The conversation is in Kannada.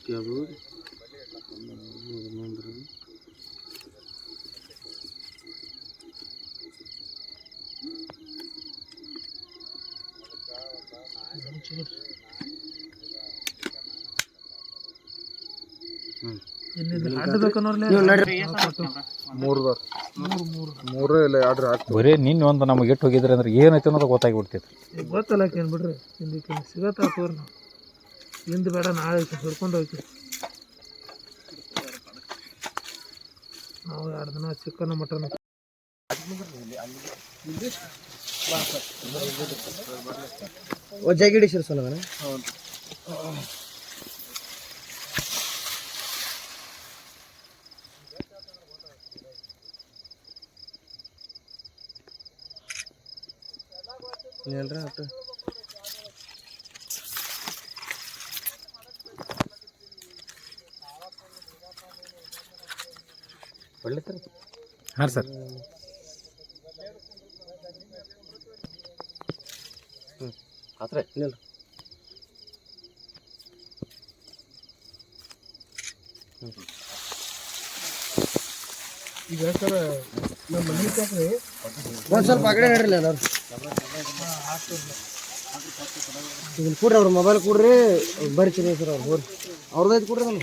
ಕುತ್ಕೆ ಅದು ಹನ್ನೊಂದು ಬರೀ ನಿನ್ನ ಒಂದು ನಮಗೆ ಎಷ್ಟು ಹೋಗಿದ್ರೆ ಅಂದ್ರೆ ಏನೈತೆ ಅನ್ನೋದು ಗೊತ್ತಾಗಿ ಬಿಡ್ತೈತಿ ಗೊತ್ತಲ್ಲ ಕೇಳ್ಬಿಡ್ರಿ ಹಿಂದಕ್ಕೆ ಸಿಗತ್ತ ತೋರ್ ಹಿಂದ್ ಬೇಡ, ನಾಳೆ ಹಿಡ್ಕೊಂಡು ಹೋಗ್ತೀವಿ ನಾವು ಎರಡು ದಿನ ಚಿಕನ್, ಮಟನ್. ಒಜ್ಜಾಗಿ ಹಿಡಿಸಿರಿ ಸಲ ಅದನ್ನ ಹೇಳ್ರಿ ಒಟ್ಟು ಹಾಂ ಸರ್. ಆತ್ರೆ ನಿಲ್ ಈಗ ಸರ್ ನಮ್ಮ ಮನೆ ಕಾಕ್ರಿ ಒಂದು ಸ್ವಲ್ಪ ಅಗಡೆ ಹೇಳ್ರಿ ಎಲ್ಲರೂ ಇದನ್ನ ಕೊಡ್ರಿ ಅವ್ರ ಮೊಬೈಲ್ ಕೊಡ್ರಿ. ಬರ್ತೀನಿ ಸರ್ ಅವ್ರು ಹೋರಿ. ಅವ್ರದ್ದು ಐತೆ ಕೊಡ್ರಿ ನಾನು